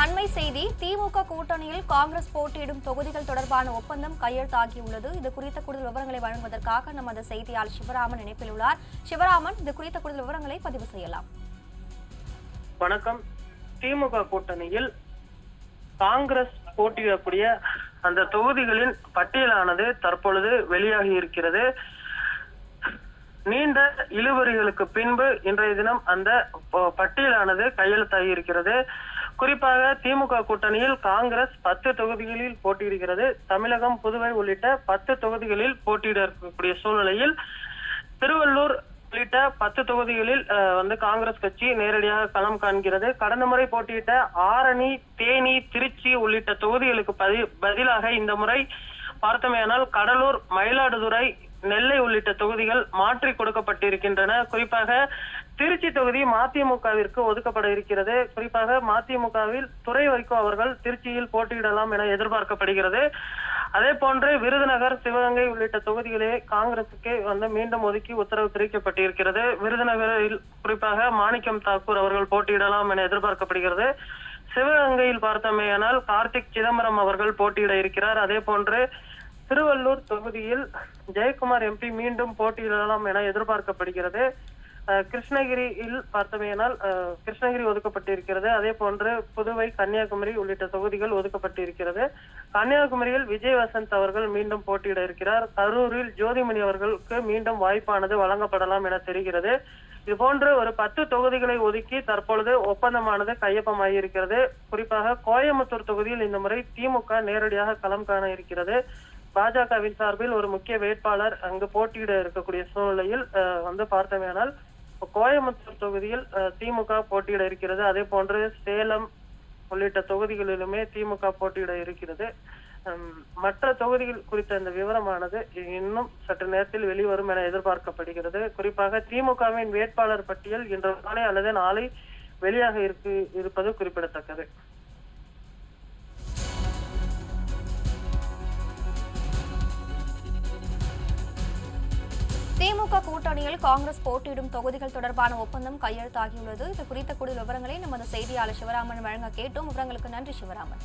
அண்மை செய்தி திமுக கூட்டணியில் காங்கிரஸ் போட்டியிடும் தொகுதிகள் தொடர்பான ஒப்பந்தம் கையெழுத்தாகியுள்ளது. இது குறித்த கூடுதல் விவரங்களை வழங்குவதற்காக நமது செய்தியாளர் சிவராமன் இணைப்பில் உள்ளார். சிவராமன் இது குறித்த கூடுதல் விவரங்களை பதிவு செய்யலாம். வணக்கம். திமுக கூட்டணியில் காங்கிரஸ் போட்டியிடக்கூடிய அந்த தொகுதிகளின் பட்டியலானது தற்பொழுது வெளியாகி இருக்கிறது. நீண்ட இழுவரிகளுக்கு பின்பு இன்றைய தினம் அந்த பட்டியலானது கையெழுத்தாகி இருக்கிறது. குறிப்பாக திமுக கூட்டணியில் காங்கிரஸ் பத்து தொகுதிகளில் போட்டியிடுகிறது. தமிழகம் புதுவை உள்ளிட்ட பத்து தொகுதிகளில் போட்டியிட இருக்கக்கூடிய சூழ்நிலையில் திருவள்ளூர் உள்ளிட்ட பத்து தொகுதிகளில் வந்து காங்கிரஸ் கட்சி நேரடியாக களம் காண்கிறது. கடந்த முறை போட்டியிட்ட ஆரணி தேனி திருச்சி உள்ளிட்ட தொகுதிகளுக்கு பதி- பதிலாக இந்த முறை பார்த்தமையானால் கடலூர் மயிலாடுதுறை நெல்லை உள்ளிட்ட தொகுதிகள் மாற்றி கொடுக்கப்பட்டிருக்கின்றன. குறிப்பாக திருச்சி தொகுதி மதிமுகவிற்கு ஒதுக்கப்பட இருக்கிறது. குறிப்பாக மதிமுகவில் துறை வைகோ அவர்கள் திருச்சியில் போட்டியிடலாம் என எதிர்பார்க்கப்படுகிறது. அதே போன்று விருதுநகர் சிவகங்கை உள்ளிட்ட தொகுதிகளே காங்கிரசுக்கு வந்து மீண்டும் ஒதுக்கி உத்தரவு பிரிக்கப்பட்டிருக்கிறது. விருதுநகரில் குறிப்பாக மாணிக்கம் தாக்கூர் அவர்கள் போட்டியிடலாம் என எதிர்பார்க்கப்படுகிறது. சிவகங்கையில் பார்த்தோமேயானால் கார்த்திக் சிதம்பரம் அவர்கள் போட்டியிட இருக்கிறார். அதே போன்று திருவள்ளூர் தொகுதியில் ஜெயக்குமார் எம்பி மீண்டும் போட்டியிடலாம் என எதிர்பார்க்கப்படுகிறது. கிருஷ்ணகிரியில் பார்த்தமையானால் அஹ், கிருஷ்ணகிரி ஒதுக்கப்பட்டிருக்கிறது. அதே போன்று புதுவை கன்னியாகுமரி உள்ளிட்ட தொகுதிகள் ஒதுக்கப்பட்டிருக்கிறது. கன்னியாகுமரியில் விஜய் வசந்த் அவர்கள் மீண்டும் போட்டியிட இருக்கிறார். கரூரில் ஜோதிமணி அவர்களுக்கு மீண்டும் வாய்ப்பானது வழங்கப்படலாம் என தெரிகிறது. இது போன்று ஒரு பத்து தொகுதிகளை ஒதுக்கி தற்பொழுது ஒப்பந்தமானது கையொப்பமாகியிருக்கிறது. குறிப்பாக கோயம்புத்தூர் தொகுதியில் இந்த முறை திமுக நேரடியாக களம் காண இருக்கிறது. பாஜகவின் சார்பில் ஒரு முக்கிய வேட்பாளர் அங்கு போட்டியிட இருக்கக்கூடிய சூழ்நிலையில் வந்து பார்த்தமையானால் கோயம்புத்தூர் தொகுதியில் திமுக போட்டியிட இருக்கிறது. அதே போன்று சேலம் உள்ளிட்ட தொகுதிகளிலுமே திமுக போட்டியிட இருக்கிறது. மற்ற தொகுதிகள் குறித்த இந்த விவரமானது இன்னும் சற்று நேரத்தில் வெளிவரும் என எதிர்பார்க்கப்படுகிறது. குறிப்பாக திமுகவின் வேட்பாளர் பட்டியல் இன்று மாலை அல்லது நாளை வெளியாக இருக்கு இருப்பது குறிப்பிடத்தக்கது. திமுக கூட்டணியில் காங்கிரஸ் போட்டியிடும் தொகுதிகள் தொடர்பான ஒப்பந்தம் கையெழுத்தாகியுள்ளது. இது குறித்த கூடுதல் விவரங்களை நமது செய்தியாளர் சிவராமன் வழங்க கேட்டோம். விவரங்களுக்கு நன்றி சிவராமன்.